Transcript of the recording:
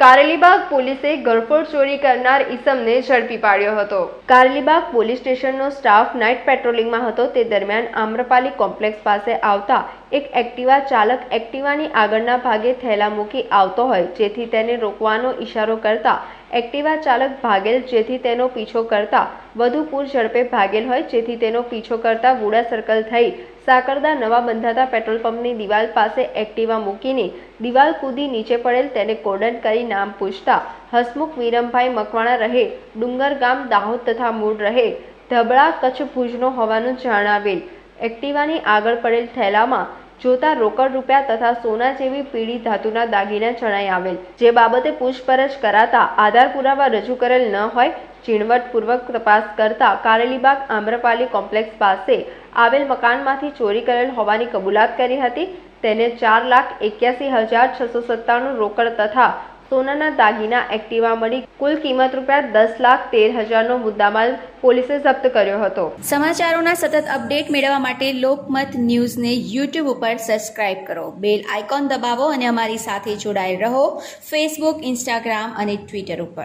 કારેલીબાગ પોલીસે ગળફોડ ચોરી કરનાર ઈસમને ઝડપી પાડ્યો હતો. કારેલીબાગ પોલીસ સ્ટેશનનો સ્ટાફ નાઇટ પેટ્રોલિંગમાં હતો. તે દરમિયાન આમ્રપાલી કોમ્પ્લેક્સ પાસે આવતા એક એક્ટિવા ચાલક એક્ટિવાની આગળના ભાગે થેલા મૂકી આવતો હોય, જેથી તેને રોકવાનો ઈશારો કરતા એક્ટિવા ચાલક ભાગેલ, જેથી તેનો પીછો કરતા વધુ પૂર ઝડપે ભાગેલ હોય, જેથી તેનો પીછો કરતા વુડા સર્કલ થઈ સાકરદા નવા બંધાતા પેટ્રોલ પંપની દિવાલ પાસે એક્ટિવા મૂકીને દિવાલ કૂદી નીચે પડેલ તેને કોર્ડન કરી નામ પૂછતા, હસમુખ વિરમભાઈ મકવાણા રહે, ડુંગર ગામ દાહોદ તથા મૂળ રહે, ધબળા કચ્છ ભુજનો હોવાનું જણાવેલ. એક્ટિવાની આગળ પડેલ થેલામાં જોતા રોકડ રૂપિયા તથા સોના જેવી પીળી ધાતુના દાગીના જણાઈ આવેલ. જે બાબતે પૂછપરછ કરાતા આધાર પુરાવા રજૂ કરેલ ન હોય, ઝીણવટપૂર્વક તપાસ કરતા કારેલીબાગ આમ્રપાલી કોમ્પ્લેક્સ પાસે આવેલ મકાનમાંથી ચોરી કરેલ હોવાની કબૂલાત કરી હતી. તેને ચાર લાખ એક્યાસી હજાર છસો સત્તાણું રોકડ તથા સોનાના દાગીના એક્ટિવા મળી કુલ કિંમત રૂપિયા દસ લાખ તેર હજારનો મુદ્દામાલ પોલીસે જપ્ત કર્યો હતો. સમાચારોના સતત અપડેટ મેળવવા માટે લોકમત ન્યૂઝને યુટ્યુબ ઉપર સબસ્ક્રાઇબ કરો. બેલ આઇકોન દબાવો અને અમારી સાથે જોડાયેલ રહો. ફેસબુક, ઇન્સ્ટાગ્રામ અને ટ્વિટર ઉપર.